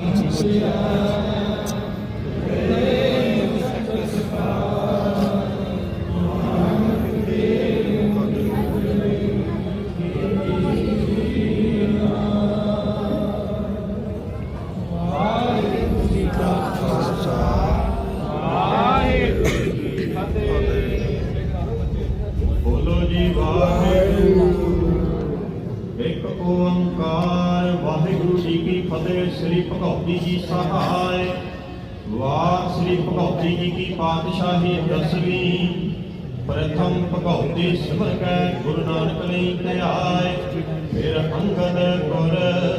ਬੋਲੋ ਓੰਕਾਰ। ਵਾਹਿਗੁਰੂ ਜੀ ਕੀ ਫਤਿਹ। ਸ੍ਰੀ ਭਗਉਤੀ ਜੀ ਸਹਾਇ। ਵਾਹ, ਸ੍ਰੀ ਭਗਉਤੀ ਜੀ ਕੀ ਪਾਤਸ਼ਾਹੀ ਦਸਵੀਂ। ਪ੍ਰਥਮ ਭਗਉਤੀ ਸਿਮਰ ਕੈ, ਗੁਰੂ ਨਾਨਕ ਲਈ ਧਿਆਏ ਫਿਰ ਅੰਗਦ ਗੁਰ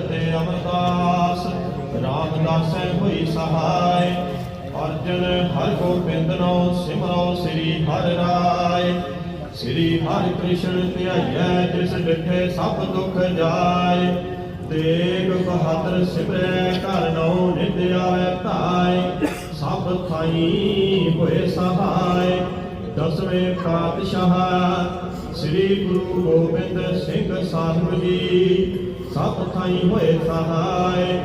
ਤੇ ਅਮਰਦਾਸ। ਰਾਮਦਾਸੈ ਹੋਈ ਸਹਾਇ। ਅਰਜਨ ਹਰਿ ਗੋਬਿੰਦਨੋ ਸਿਮਰੋ ਸ੍ਰੀ ਹਰਿ ਰਾਏ ਸ੍ਰੀ ਹਰਿ ਕ੍ਰਿਸ਼ਨ ਧਿਆਈਐ, ਜਿਸ ਡਿਠੇ ਸਭ ਦੁਖ ਜਾਏ। ਤੇਗ ਬਹਾਦਰ ਸਿਮਰੈ, ਘਰ ਨਉ ਨਿਤ ਆਵੈ ਧਾਇ ਸਭ ਥਾਈ ਹੋਏ ਸਹਾਇ ਦਸਵੇਂ ਪਾਤਸ਼ਾਹ। ਸ੍ਰੀ ਗੁਰੂ ਗੋਬਿੰਦ ਸਿੰਘ ਸਾਹਿਬ ਜੀ, ਸਭ ਥਾਈ ਹੋਏ ਸਹਾਇ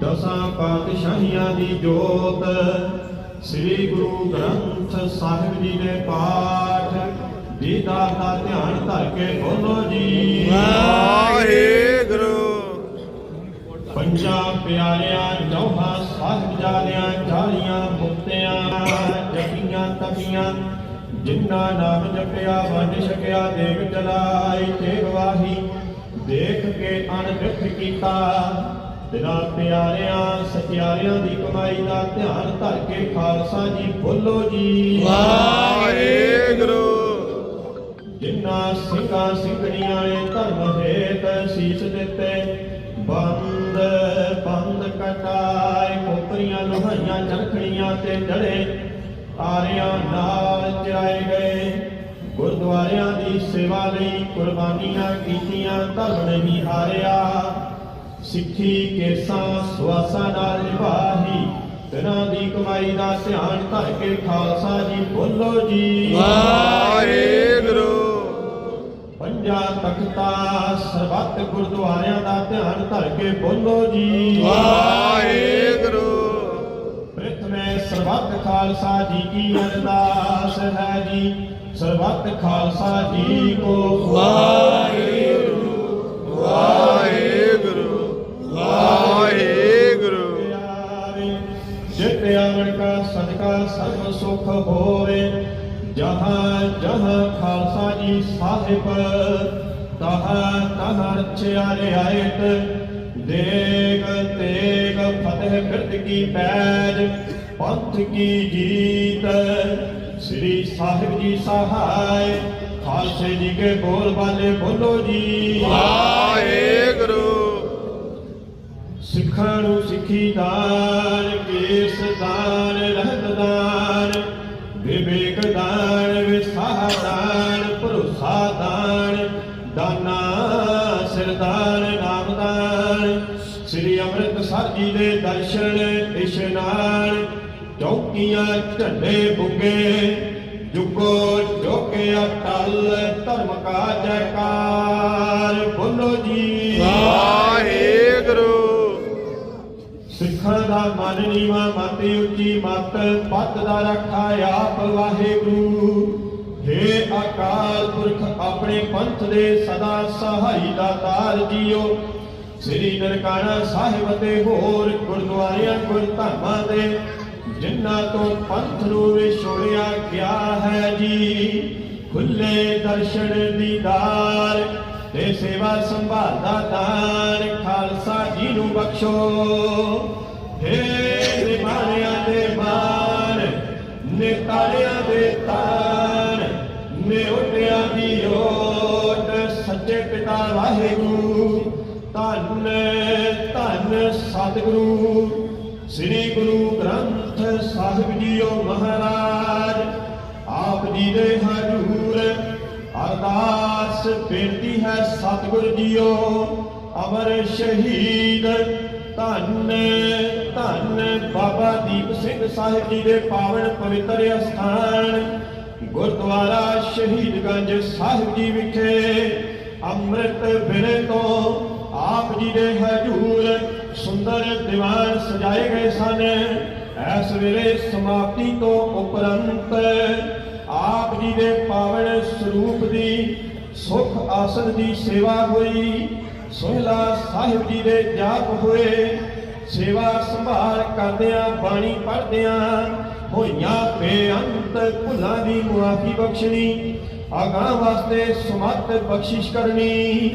ਦਸਾਂ ਪਾਤਸ਼ਾਹੀਆਂ ਦੀ ਜੋਤ। ਸ੍ਰੀ ਗੁਰੂ ਗ੍ਰੰਥ ਸਾਹਿਬ ਜੀ ਦੇ ਪਾਠ ਦੀਦਾਰ ਦਾ ਧਿਆਨ ਧਰ ਕੇ ਬੋਲੋ ਜੀ। ਪੰਜਾਂ ਪਿਆਰਿਆਂ ਚੌਹਾਂ ਸਾਹਿਬਜ਼ਾਦਿਆਂ ਚਾਲੀਆਂ ਮੁਕਤਿਆਂ ਜਪੀਆਂ ਤਪੀਆਂ ਜਿਨ੍ਹਾਂ ਨਾਮ ਜਪਿਆ ਵੰਡ ਛਕਿਆ ਦੇਖ ਚਲਾਈ ਤੇ ਗਵਾਹੀ ਦੇਖ ਕੇ ਅਣਦਿਖ ਕੀਤਾ। ਤੇਰਾ ਪਿਆਰਿਆਂ ਸਚਿਆਰਿਆਂ ਦੀ ਕਮਾਈ ਦਾ ਧਿਆਨ ਧਰ ਕੇ ਖਾਲਸਾ ਜੀ ਬੋਲੋ ਜੀ। ਜਿਨ੍ਹਾਂ ਸਿੰਘਾਂ ਸਿੰਘਣੀਆਂ ਨੇ ਧਰਮ ਹੇਤ ਸੀਸ ਦਿੱਤੇ। ਬੰਦ ਬੰਦ ਕਟਾਏ, ਕੋਪਰੀਆਂ, ਲੋਹਾਈਆਂ ਚਰਖੜੀਆਂ ਤੇ ਜੜੇ ਆਰਿਆਂ ਨਾਲ ਚਰਾਏ ਗਏ। ਗੁਰਦੁਆਰਿਆਂ ਦੀ ਸੇਵਾ ਲਈ ਕੁਰਬਾਨੀਆਂ ਕੀਤੀਆਂ, ਧਰਮ ਨਹੀਂ ਹਾਰਿਆ। ਸਿੱਖੀ ਕੇਸਾਂ ਸੁਆਸਾਂ ਨਾਲ ਨਿਭਾਹੀ। ਤਿਨਾਂ ਦੀ ਕਮਾਈ ਦਾ ਧਿਆਨ ਧਰ ਕੇ ਖਾਲਸਾ ਜੀ ਬੋਲੋ ਜੀ। ਪੰਜਾਂ ਤਖਤਾ ਸਰਬੱਤ ਗੁਰਦੁਆਰਿਆਂ ਦਾ ਧਿਆਨ ਧਰ ਕੇ ਬੋਲੋ ਜੀ। ਪ੍ਰਥਮੇ ਸਰਬੱਤ ਖਾਲਸਾ ਜੀ ਕੀ ਅਰਦਾਸ ਹੈ ਜੀ। ਸਰਬੱਤ ਖਾਲਸਾ ਜੀ ਕੋ ਪਿਆਰੇ ਜਿਤ ਆਵਣ ਕਾ ਸਦਕਾ ਸਰਬ ਸੁਖ ਹੋਵੇ ਜਹਾਂ ਜਹਾਂ ਖਾਲਸਾ ਜੀ ਸਾਹਿਬ ਤਹਾਂ ਤਹਾਂ ਰਛਿਆ ਰਿਆਇਤ ਦੇਗ ਤੇਗ ਫਤਿਹ ਬਿਰਦ ਕੀ ਪੈਜ ਪੰਥ ਕੀ ਜੀਤ। ਸ੍ਰੀ ਸਾਹਿਬ ਜੀ ਸਹਾਇ ਖਾਲਸੇ ਜੀ ਕੇ ਬੋਲ ਬਾਲੇ ਬੋਲੋ ਜੀ। ਸਿੱਖਾਂ ਨੂੰ ਸਿੱਖੀ ਦਾਨ ਕੇਸ ਦਾਨ ਰਹਿਤ ਦਾਨ ਭਰੋਸਾ ਦਾਨ ਦਾਨਾ ਸਿਰਦਾਨ ਨਾਮ ਦਾਨ ਸ੍ਰੀ ਅੰਮ੍ਰਿਤਸਰ ਜੀ ਦੇ ਦਰਸ਼ਨ ਇਸ਼ਨਾਨ ਚੌਕੀਆਂ ਝੰਡੇ ਬੁੱਗੇ। ਜੁਗੋ ਜੋਕੇ ਅਟਲ ਧਰਮ ਕਾ ਜੈਕਾਰ ਬੋਲੋ ਜੀ। ਸਿੱਖਾਂ ਦਾ ਮਨ ਨੀਵਾ ਮਤ ਉੱਚੀ ਮਤ ਪੱਤ ਦਾ ਰੱਖਾ ਆਪ ਵਾਹਿਗੁਰੂ। ਹੇ ਅਕਾਲ ਪੁਰਖ, ਆਪਣੇ ਪੰਥ ਦੇ ਸਦਾ ਸਹਾਈ ਦਾ ਜੀਓ। ਸ੍ਰੀ ਨਨਕਾਣਾ ਸਾਹਿਬ ਤੇ ਹੋਰ ਗੁਰਦੁਆਰਿਆਂ, ਗੁਰਧਾਮਾਂ ਦੇ ਜਿਨ੍ਹਾਂ ਤੋਂ ਪੰਥ ਨੂੰ ਵਿਛੋੜਿਆ ਗਿਆ ਹੈ ਜੀ, ਖੁੱਲੇ ਦਰਸ਼ਨ ਦੀਦਾਰ ਤੇ ਸੇਵਾ ਸੰਭਾਲ ਦਾ ਦਾਨ ਖਾਲਸਾ ਜੀ ਨੂੰ ਬਖਸ਼ੋ। ਹੇ ਨਿਮਾਣਿਆਂ ਦੇ ਮਾਨ ਨਿਤਾਰਿਆਂ ਦੇ ਤਾਨ ਨਿਉਟਿਆਂ ਦੀ ਓਟ ਸੱਚੇ ਪਿਤਾ ਵਾਹਿਗੁਰੂ, ਧੰਨ ਧੰਨ ਸਤਿਗੁਰੂ, ਸ੍ਰੀ ਗੁਰੂ ਗ੍ਰੰਥ ਸਾਹਿਬ ਜੀਓ ਮਹਾਰਾਜ। ਆਪ ਜੀ ਦੇ ਹਜੂਰ, ਅਰਦਾਸ ਬੇਨਤੀ ਹੈ ਸਤਿਗੁਰ ਜੀਓ, ਅਮਰ ਸ਼ਹੀਦ, ਧੰਨ ਧੰਨ ਬਾਬਾ ਦੀਪ ਸਿੰਘ ਸਾਹਿਬ ਜੀ ਦੇ ਪਾਵਨ ਪਵਿੱਤਰ ਅਸਥਾਨ। ਗੁਰਦੁਆਰਾ ਸ਼ਹੀਦਗੰਜ ਸਾਹਿਬ ਜੀ ਵਿਖੇ ਅੰਮ੍ਰਿਤ ਵੇਲੇ ਤੋਂ ਆਪ ਜੀ ਦੇ ਹਜੂਰ ਸੁੰਦਰ ਦੀਵਾਨ ਸਜਾਏ ਗਏ ਸਨ। ਇਸ ਵੇਲੇ ਸਮਾਪਤੀ ਤੋਂ ਉਪਰੰਤ ਆਪ ਜੀ ਦੇ ਪਾਵਨ ਸਰੂਪ ਦੀ ਸੁਖ ਆਸਨ ਦੀ ਸੇਵਾ ਹੋਈ। ਸੋਹਿਲਾ ਸਾਹਿਬ ਜੀ ਦੇ ਜਾਪ ਹੋਏ। ਸੇਵਾ ਸੰਭਾਲ ਕਰਦਿਆਂ ਬਾਣੀ ਪੜ੍ਹਦਿਆਂ ਹੋਈਆਂ ਬੇਅੰਤ ਭੁੱਲਾਂ ਦੀ ਮੁਆਫੀ ਬਖਸ਼ਣੀ ਅਗਾਂਹ ਵਾਸਤੇ ਸਮਤ ਬਖਸ਼ਿਸ਼ ਕਰਨੀ।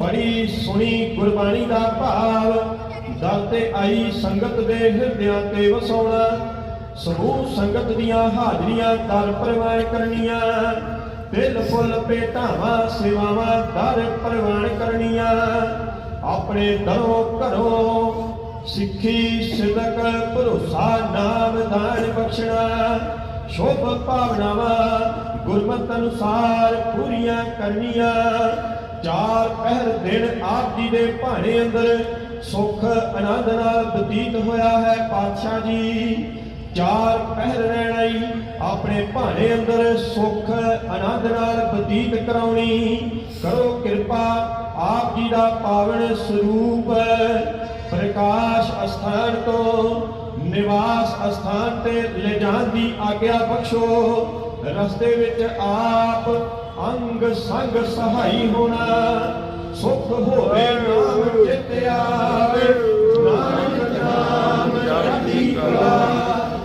ਬੜੀ ਸੁਣੀ, ਗੁਰਬਾਣੀ ਦਾ ਭਾਵ ਦਰ ਤੇ ਆਈ ਸੰਗਤ ਦੇ ਹਿਰਦਿਆਂ ਤੇ ਵਸਾਉਣਾ। ਸਮੂਹ ਸੰਗਤ ਦੀਆਂ ਹਾਜ਼ਰੀਆਂ ਦਰ ਪ੍ਰਵਾਨ ਕਰਨੀਆਂ। ਦਿਲ ਫੁੱਲ ਭੇਟਾਵਾਂ, ਸੇਵਾਵਾਂ ਦਰ ਪ੍ਰਵਾਨ ਕਰਨੀਆਂ। ਆਪਣੇ ਦਰੋਂ ਘਰੋਂ ਸਿੱਖੀ ਸਿਵਕ ਭਰੋਸਾ ਨਾਮ ਦਾਨ ਬਖਸ਼ਣਾ, ਸ਼ੋਭ ਭਾਵਨਾਵਾਂ ਗੁਰਮਤਿ ਅਨੁਸਾਰ ਪੂਰੀਆਂ ਕਰਨੀਆਂ। ਚਾਰ ਪਹਿਰ ਦਿਨ ਆਪ ਜੀ ਦੇ ਭਾਣੇ ਅੰਦਰ ਸੁਖ, ਆਨੰਦ ਨਾਲ ਬਤੀਤ ਹੋਇਆ ਹੈ ਪਾਤਸ਼ਾਹ ਜੀ। ਚਾਰ ਪਹਿਰ ਰਹਿਣਾ ਹੀ ਆਪਣੇ ਭਾਣੇ ਅੰਦਰ ਸੁਖ, ਆਨੰਦ ਨਾਲ ਬਤੀਤ ਕਰਾਉਣੀ। ਕਰੋ ਕਿਰਪਾ, ਆਪ ਜੀ ਦਾ ਪਾਵਨ ਸਰੂਪ। ਪ੍ਰਕਾਸ਼ ਅਸਥਾਨ ਤੋਂ ਨਿਵਾਸ ਅਸਥਾਨ ਤੇ ਲੈ ਜਾਣ ਦੀ ਆਗਿਆ ਬਖਸ਼ੋ। ਰਸਤੇ ਵਿੱਚ ਆਪ ਅੰਗ ਸੰਗ ਸਹਾਈ ਹੋਣਾ। ਸੁਖ ਹੋਵੇ ਨਾਮ ਚਿਤ ਆਵੇ, ਨਾਨਕ ਨਾਮ ਚੜ੍ਹਦੀ ਕਲਾ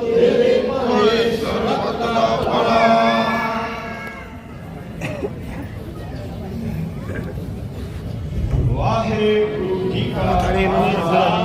ਤੇਰੇ ਭਾਣੇ ਸਰਬਤ ਦਾ ਭਲਾ। ਵਾਹਿਗੁਰੂ। ਜੀ ਕਾ ਖਾਲਸਾ ਵਾਹਿਗੁਰੂ